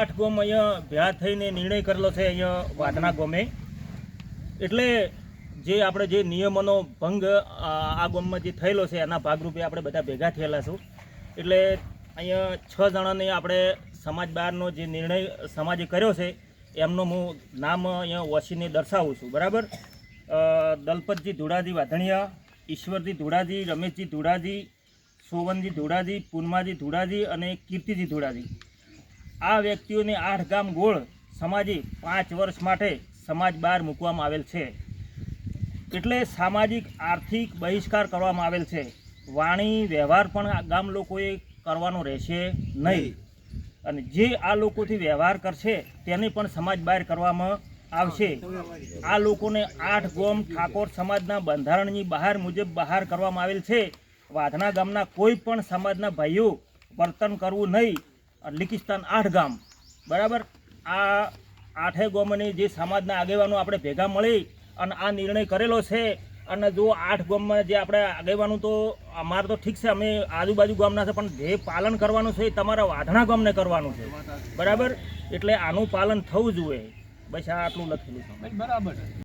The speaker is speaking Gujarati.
આઠ ગોમ અહીંયા ભ્યા થઈને નિર્ણય કરેલો છે અહીંયા વાદના ગોમે. એટલે જે આપણે જે નિયમોનો ભંગ આ ગોમમાં જે થયેલો છે, એના ભાગરૂપે આપણે બધા ભેગા થયેલા છું. એટલે અહીંયા છ જણાને આપણે સમાજ બહારનો જે નિર્ણય, સમાજે કર્યો છે, એમનું હું નામ અહીંયા વસીને દર્શાવું છું. બરાબર? દલપતજી ધુડાજી વાધણિયા ઈશ્વરજી ધુડાજી, રમેશજી ધુડાજી, સોવનજી ધુડાજી, પૂનમાજી ધુડાજી અને કીર્તિજી ધુડાજી. આ વ્યક્તિઓને આઠ ગામ ગોળ સમાજે પાંચ વર્ષ માટે સમાજ બહાર મૂકવામાં આવેલ છે. એટલે સામાજિક, આર્થિક બહિષ્કાર કરવામાં આવેલ છે. વાણી, વ્યવહાર પણ ગામ લોકોએ કરવાનો રહેશે નહીં. અને જે આ લોકોથી વ્યવહાર કરશે, તેને પણ સમાજ બહાર કરવામાં આવશે. આ લોકોને આઠ ગોમ ઠાકોર સમાજના બંધારણની બહાર મુજબ બહાર કરવામાં આવેલ છે. વાધના ગામના કોઈ પણ સમાજના ભાઈઓ વર્તન કરવું નહીં. લિકિસ્તાન આઠ ગામ બરાબર? આ આઠે ગામની જે સમાજના આગેવાનો આપણે ભેગા મળી અને આ નિર્ણય કરેલો છે અને જો આઠ ગામમાં જે આપણે આગેવાનું તો અમારે તો ઠીક છે, અમે આજુબાજુ ગામના છે, પણ જે પાલન કરવાનું છે એ તમારા વાઢણા ગામને કરવાનું છે. બરાબર? એટલે આનું પાલન થવું જોઈએ. બસ આ આટલું લખેલું છે. બરાબર.